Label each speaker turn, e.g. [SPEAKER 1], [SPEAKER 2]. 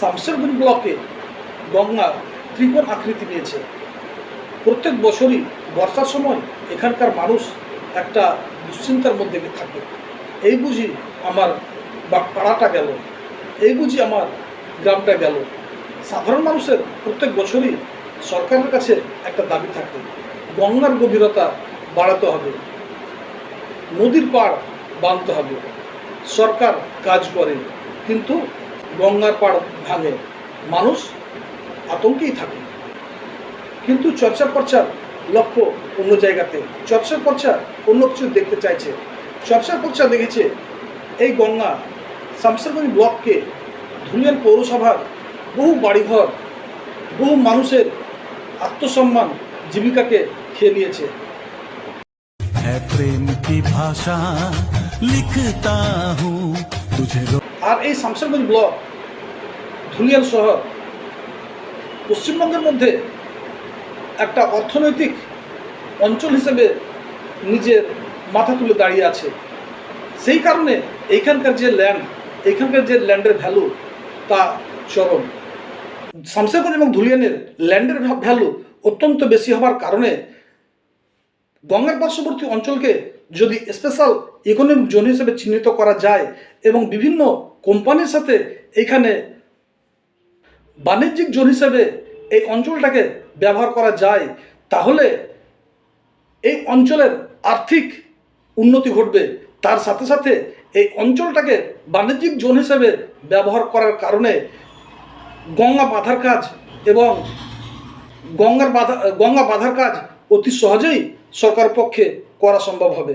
[SPEAKER 1] শামশেরগঞ্জ ব্লকে গঙ্গা ত্রিকোণ আকৃতি নিয়েছে। প্রত্যেক বছরই বর্ষার সময় এখানকার মানুষ একটা দুশ্চিন্তার মধ্যে থাকে। এই বুঝি আমার বা পাড়াটা গেল, এই বুঝি আমার গ্রামটা গেল। সাধারণ মানুষের প্রত্যেক বছরই সরকারের কাছে একটা দাবি থাকে, গঙ্গার গভীরতা বাড়াতে হবে, নদীর পাড় বাঁধতে হবে। সরকার কাজ করে, কিন্তু গঙ্গার পাড় ভাঙে মানুষ আতঙ্কেই থাকে। কিন্তু চর্চা প্রচার লক্ষ্য অন্য জায়গাতে। চর্চা প্রচার অন্য কিছু দেখতে চাইছে। চর্চা প্রচার দেখেছে এই গঙ্গা শামসারগঞ্জ ব্লককে ধুলিয়ান পৌরসভার বহু বাড়িঘর, বহু মানুষের আত্মসম্মান জীবিকাকে খেয়ে নিয়েছে।
[SPEAKER 2] হ্যাঁ, প্রেম কি ভাষা লিখতা হু, তুঝে
[SPEAKER 1] আর এই শামসারগঞ্জ ব্লক ধুলিয়ান শহর, পশ্চিমবঙ্গের মধ্যে একটা অর্থনৈতিক অঞ্চল হিসেবে নিজের মাথা তুলে দাঁড়িয়ে আছে। সেই কারণে এইখানকার যে ল্যান্ড এইখানকার যে ল্যান্ডের ভ্যালু তা চরম। শামসারগঞ্জ এবং ধুলিয়ানের ল্যান্ডের ভ্যালু অত্যন্ত বেশি হবার কারণে গঙ্গার পার্শ্ববর্তী অঞ্চলকে যদি স্পেশাল ইকোনমিক জোন হিসেবে চিহ্নিত করা যায় এবং বিভিন্ন কোম্পানির সাথে এখানে বাণিজ্যিক জোন হিসেবে এই অঞ্চলটাকে ব্যবহার করা যায়, তাহলে এই অঞ্চলের আর্থিক উন্নতি ঘটবে। তার সাথে সাথে এই অঞ্চলটাকে বাণিজ্যিক জোন হিসেবে ব্যবহার করার কারণে গঙ্গা বাঁধার কাজ এবং গঙ্গার বাধা, গঙ্গা বাঁধার কাজ অতি সহজেই সরকার পক্ষে করা সম্ভব হবে।